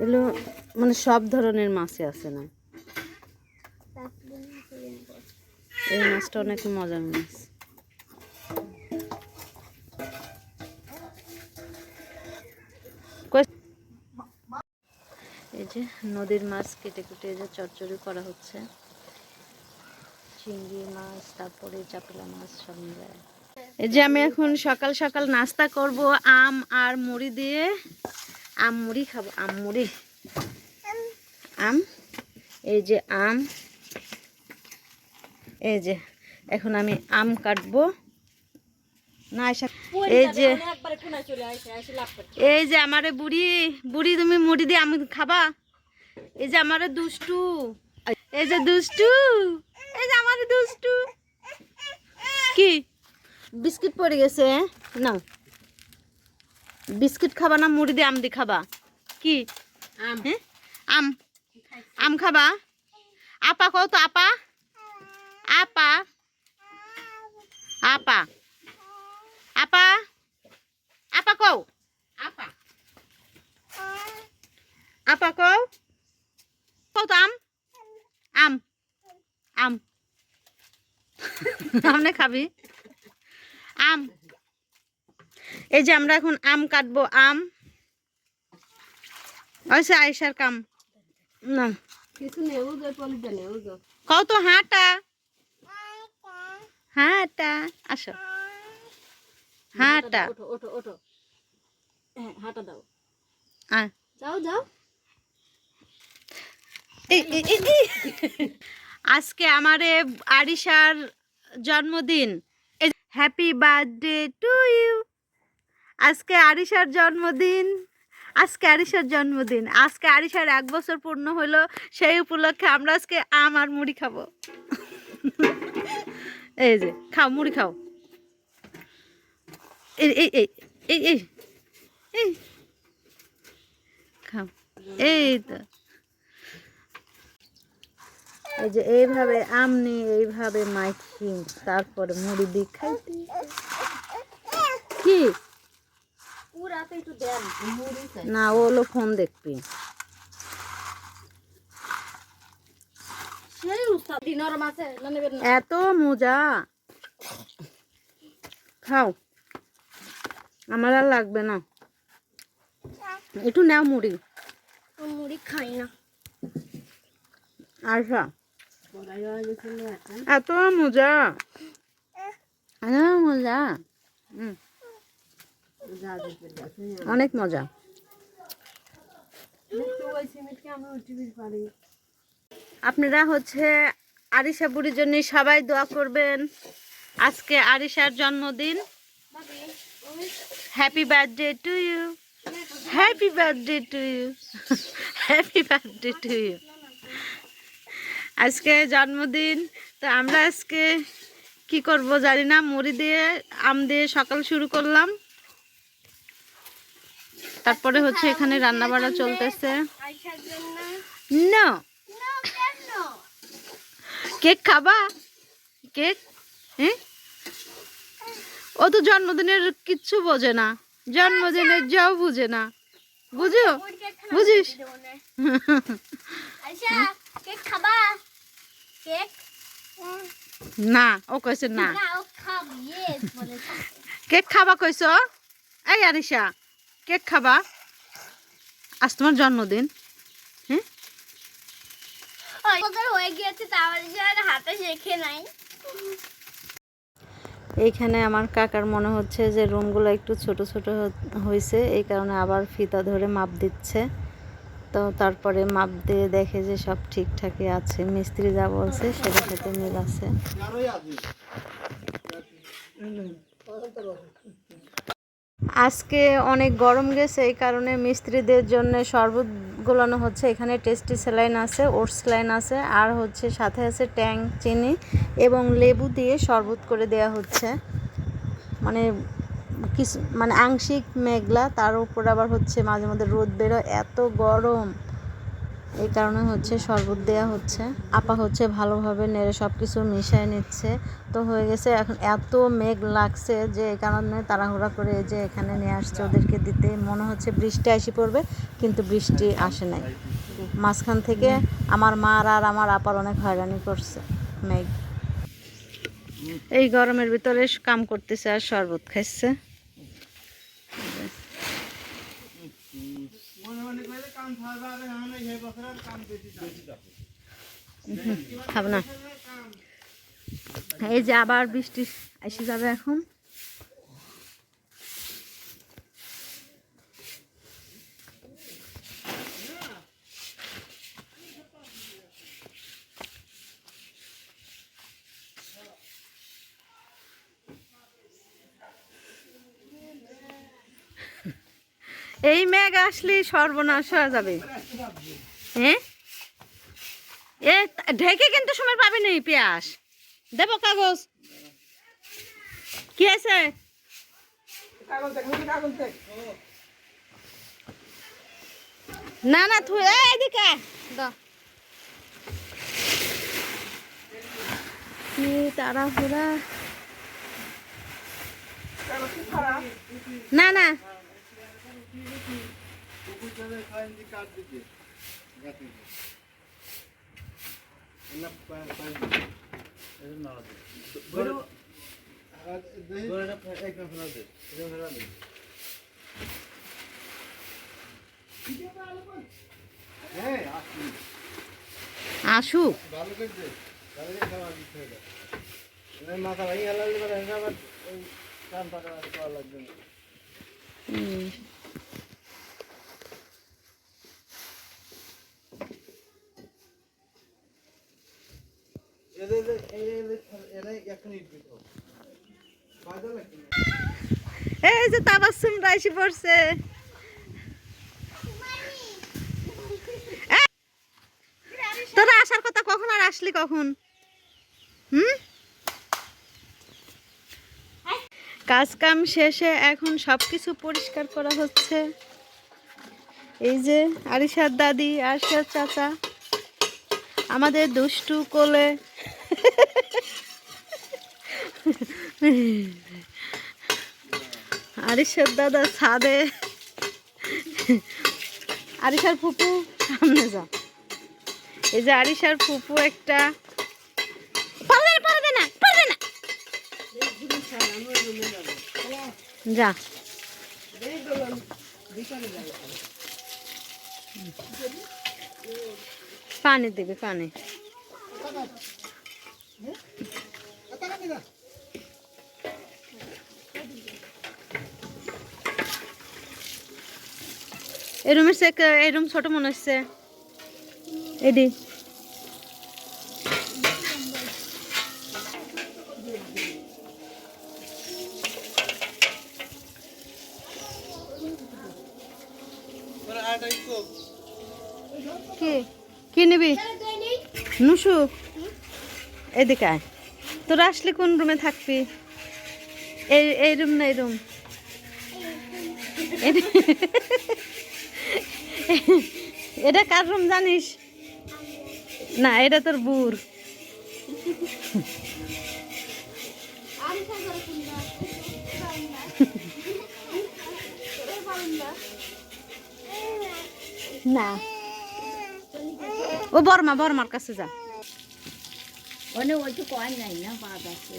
এগুলো মানে সব ধরনের মাছই আছে না? এই মাছটা অনেক মজার মাছ। এই যে নদীর মাছ কেটে কেটে যে চচ্চড়ি করা হচ্ছে। চিংড়ি মাছ, তারপরে চাপলা মাছ সব মিলায় এই যে আমি এখন সকাল সকাল নাস্তা করব আম আর মুড়ি দিয়ে। আম মুড়ি খাব আম মুড়ি আম এই যে আম। এই যে এখন আমি আম কাটবো। না এই যে এই যে আমারে বুড়ি বুড়ি তুমি মুড়ি দিয়ে আমি খাবা? এই যে আমারে দুষ্টু। এই যে দুষ্টু। এই যে আমারে দুষ্টু। কি? বিস্কিট পড়ে গেছে না বিস্কিট খাবা না মুড়ি দিয়ে আম দিয়ে খাবা? কি? আম। হ্যাঁ? আম। আম খাবা? আপা কও তো আপা? আপা। আপা। আপা? আপা কও? আপা। আপা কও? কও তো আম? আম। আম। আমনে খাবি? আম। এই যে আমরা এখন আম কাটবো আম। ওইসে আয়সার কাম। না। কও তো হাঁটা। হাঁটা। আসো। হাঁটা। হ্যাঁ হাঁটা দাও। যাও যাও। আজকে আমারে আরিশার জন্মদিন। Happy birthday to you. আজকে আরিশার জন্মদিন। আজকে আরিশার জন্মদিন। আজকে আরিশার এক বছর পূর্ণ হলো, সেই উপলক্ষে আমরা আজকে আম আর মুড়ি খাব। এই যে, খাও, মুড়ি খাও। এই এই এই এই এই এই। খাও। এই তো। এই যে, এইভাবে আম নিয়ে এইভাবে মাখি তারপরে মুড়ি দিয়ে খাইতে কি পুরাতে একটু দেন মুড়ি চাই না ও হলো ফোন দেখবি সেই উস্তাদ দিনর মাছে না নেবেন না? এত মজা। খাও। আমার আর লাগবে না। একটু নাও মুড়ি। মুড়ি খাই না। আচ্ছা এত মজা। এত মজা। হুম। অনেক মজা। আপনারা হচ্ছে আরিশা বুড়ির জন্য সবাই দোয়া করবেন। আজকে আরিশার জন্মদিন। Happy birthday to you happy birthday to you happy birthday to you আজকে জন্মদিন, তো আমরা আজকে কি করব জানি না। মুড়ি দিয়ে, আম দিয়ে সকাল শুরু করলাম। তারপরে হচ্ছে এখানে রান্না বাড়া চলতেছে। না। না কেক খাবা? কেক? হ্যাঁ ও তো জন্মদিনের কিচ্ছু বোঝে না। জন্মদিনের যাও বুঝে না। বুঝো? বুঝিস? আইসা কেক খাবা? কেক? না ও কইছে না। কেক খাবা কইছ? এই আরিশা কেক খাবা? আজ তোমার জন্মদিন। হ্যাঁ? হয়ে গিয়েছে হাতে শেখে নাই। এইখানে আমার কাকার মনে হচ্ছে যে রুমগুলো একটু ছোট ছোট হয়েছে এই কারণে আবার ফিতা ধরে মাপ দিচ্ছে। তো তারপরে মাপ দিয়ে দেখে যে সব ঠিকঠাকই আছে। মিস্ত্রি যা বলছে সেটার সাথে মিল আছে। আজকে অনেক গরম গেছে, এই কারণে মিস্ত্রিদের জন্য শরবত গোলানো হচ্ছে। এখানে টেস্টি স্যালাইন আছে, ওটস স্যালাইন আছে, আর হচ্ছে সাথে আছে ট্যাং, চিনি এবং লেবু দিয়ে শরবত করে দেয়া হচ্ছে। মানে কিছু মানে আংশিক মেঘলা, তার উপর আবার হচ্ছে মাঝে মধ্যে রোদ বেরোয়, এত গরম। এই কারণে হচ্ছে শরবত দেয়া হচ্ছে। আপা হচ্ছে ভালোভাবে নেড়ে সব কিছু মিশিয়ে নিচ্ছে। তো হয়ে গেছে, এখন এত মেঘ লাগছে যে এই কারণে তাড়াহুড়া করে যে এখানে নিয়ে আসছে ওদেরকে দিতে। মনে হচ্ছে বৃষ্টি আসি পড়বে, কিন্তু বৃষ্টি আসে নাই। মাঝখান থেকে আমার মার আর আমার আপার অনেক হয়রানি করছে মেঘ। এই গরমের ভিতরে কাম করতেছে আর শরবত খাইছে। খাব না এই যে আবার বৃষ্টি এসে যাবে এখন। এই মেঘ আসলে সর্বনাশ হয়ে যাবে। হ্যাঁ এ ঢেকে কিন্তু সময় পাবি না পেঁয়াজ দেবো কাগজ। কি আছে না না তুই এই এদিকে। কি তাড়াহুড়া। না না। আসুক। মাথা ভাই গেল আবার কান পাকা করা লাগবে না হুম। এদের এদের এরা এখন ইটবি তো ফায়দা লাগবে না এই যে তাবাসুম রাইসি পড়ছে। তোরা আসার কথা কখন আর আসলি কখন? হুম? কাজ কাম শেষে এখন সব কিছু পরিষ্কার করা হচ্ছে। এই যে আরিশার দাদি, আরিশার চাচা, আমাদের দুষ্টু কোলে। আরিশার দাদা ছাদে। আরিশার ফুপু, সামনে যা। এই যে আরিশার ফুপু একটা যা। পানি দেবে, পানি। এই রুমের সে এই রুম ছোট মনে হচ্ছে। এডি। কি? কি নিবি? নুসু। এদিকে আয়। তোরা আসলে কোন রুমে থাকবি? এই এই রুম না, এই রুম এটা কার রুম জানিস? না, এটা তোর বুর। না। ও বর্মা, বর্মার কাছে যা। অনেক ওই তো কয় নাই না, বাদ আছে।